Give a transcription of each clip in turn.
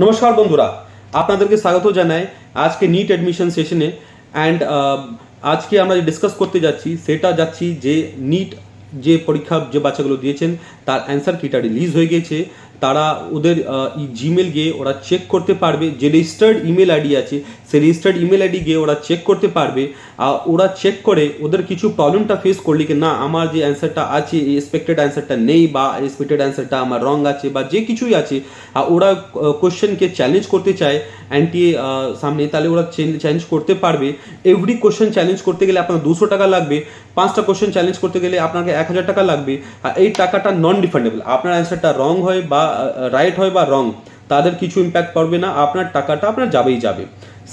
নমস্কার বন্ধুরা, আপনাদেরকে স্বাগত জানাই আজকে নিট অ্যাডমিশন সেশনে অ্যান্ড আজকে আমরা যে ডিসকাস করতে যাচ্ছি, সেটা যাচ্ছি যে নিট যে পরীক্ষা যে বাচ্চাগুলো দিয়েছেন, তার অ্যান্সার কিটা রিলিজ হয়ে গেছে। তারা ওদের জিমেল গিয়ে ওরা চেক করতে পারবে। যে রেজিস্টার্ড ইমেল আইডি আছে, সেই রেজিস্টার্ড ইমেল আইডি গিয়ে ওরা চেক করতে পারবে। আর ওরা চেক করে ওদের কিছু প্রবলেমটা ফেস করলে কি না, আমার যে অ্যান্সারটা আছে এক্সপেক্টেড অ্যান্সারটা নেই বা এক্সপেক্টেড অ্যান্সারটা আমার রং আছে বা যে কিছুই আছে, আর ওরা কোশ্চেনকে চ্যালেঞ্জ করতে চায় অ্যান্টি সামনে, তাহলে ওরা চ্যালেঞ্জ করতে পারবে। এভরি কোশ্চেন চ্যালেঞ্জ করতে গেলে আপনার দুশো টাকা লাগবে। পাঁচটা কোশ্চেন চ্যালেঞ্জ করতে গেলে আপনাকে এক হাজার টাকা লাগবে। আর এই টাকাটা নন রিফান্ডেবল আপনার অ্যান্সারটা রং হয় বা রাইট হয় বা রং তাদের কিছু ইম্প্যাক্ট পড়বে না, আপনার টাকাটা আপনার যাবেই যাবে।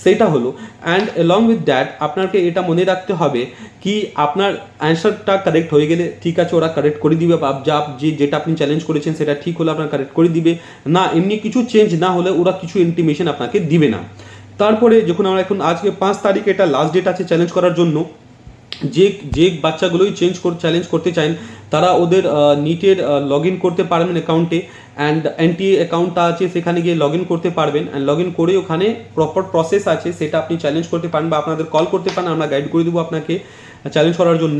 সেটা হলো অ্যান্ড এলং উইথ দ্যাট আপনাকে এটা মনে রাখতে হবে কি আপনার অ্যান্সারটা কারেক্ট হয়ে গেলে ঠিক আছে, ওরা কারেক্ট করে দিবে, বা যা যে, যেটা আপনি চ্যালেঞ্জ করেছেন, সেটা ঠিক হলে আপনার কারেক্ট করে দিবে। না, এমনি কিছু চেঞ্জ না হলে ওরা কিছু ইন্টিমেশন আপনাকে দিবে না। তারপরে যখন আমরা এখন, আজকে পাঁচ তারিখ, এটা লাস্ট ডেট আছে চ্যালেঞ্জ করার জন্য যে যে বাচ্চাগুলোই চেঞ্জ চ্যালেঞ্জ করতে চান তারা ওদের নিটের লগ ইন করতে পারবেন অ্যাকাউন্টে অ্যান্ড এনটি অ্যাকাউন্টটা আছে, সেখানে গিয়ে লগ ইন করতে পারবেন অ্যান্ড লগ ইন করে ওখানে প্রপার প্রসেস আছে, সেটা আপনি চ্যালেঞ্জ করতে পারেন বা আপনাদের কল করতে পারেন, আমরা গাইড করে দেবো আপনাকে। চ্যালেঞ্জ করার জন্য।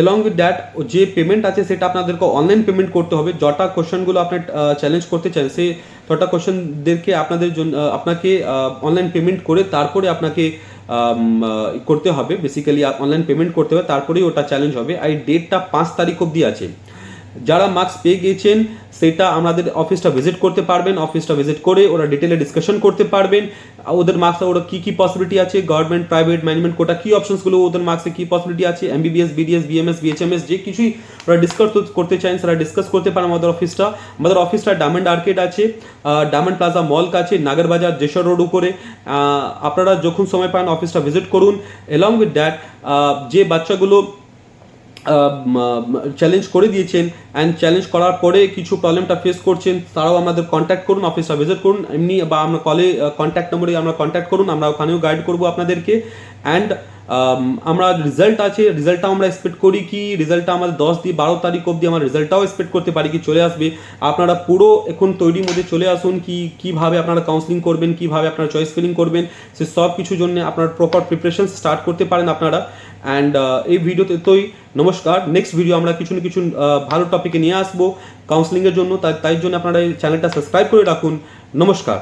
এলং উইথ দ্যাট যে পেমেন্ট আছে, সেটা আপনাদেরকে অনলাইন পেমেন্ট করতে হবে। যটা কোশ্চেনগুলো আপনি চ্যালেঞ্জ করতে চান সেই তটা কোশ্চেনদেরকে আপনাদের জন্য আপনাকে অনলাইন পেমেন্ট করে তারপরে আপনাকে করতে হবে। বেসিক্যালি অনলাইন পেমেন্ট করতে হবে, তারপরেই ওটা চ্যালেঞ্জ হবে। আর ডেটটা পাঁচ তারিখ অবধি আছে। যারা মার্কস পেয়ে গিয়েছেন, সেটা আমাদের অফিসটা ভিজিট করতে পারবেন। অফিসটা ভিজিট করে ওরা ডিটেলে ডিসকাশন করতে পারবেন। ওদের মার্কসে ওরা কী কী পসিবিলিটি আছে? গভর্নমেন্ট প্রাইভেট ম্যানেজমেন্ট কোটা কী অপশনসগুলো ওদের মার্কসে কী পসিবিলিটি আছে? M MBBS BDS BMS BHMS যে কিছুই ওরা ডিসকাস করতে চান সেটা ডিসকাস করতে পারেন আমাদের অফিসটা আমাদের অফিসটা ডায়মন্ড আর্কেড আছে ডায়মন্ড প্লাজা মল কাছে নাগরবাজার যেশর রোড উপরে। আপনারা যখন সময় পান অফিসটা ভিজিট করুন। এলং উইথ দ্যাট যে বাচ্চাগুলো চ্যালেঞ্জ করে দিয়েছেন অ্যান্ড চ্যালেঞ্জ করার পরে কিছু প্রবলেমটা ফেস করছেন, তারাও আমাদের কন্ট্যাক্ট করুন অফিসটা ভিজিট করুন, এমনি বা আমরা কলে কন্ট্যাক্ট নম্বরে আমরা কন্ট্যাক্ট করুন, আমরা ওখানেও গাইড করব আপনাদেরকে অ্যান্ড আমরা রেজাল্ট আছে রেজাল্টটা আমরা এক্সপেক্ট করি কি? রেজাল্টটা আমাদের দশ দিয়ে বারো তারিখ অবধি আমরা রেজাল্টটাও এক্সপেক্ট করতে পারি কি? চলে আসবে। আপনারা পুরো এখন তৈরির মধ্যে চলে আসুন কি, কীভাবে আপনারা কাউন্সিলিং করবেন, কীভাবে আপনারা চয়েস ফিলিং করবেন, সে সব কিছুর জন্য আপনার প্রপার প্রিপারেশন স্টার্ট করতে পারেন আপনারা। অ্যান্ড এই ভিডিওতে তোই নমস্কার। নেক্সট ভিডিও আমরা কিছু না কিছু ভালো টপিকে নিয়ে আসব কাউন্সিলিংয়ের জন্য। তাই তাই জন্য আপনারা এই চ্যানেলটা সাবস্ক্রাইব করে রাখুন। নমস্কার।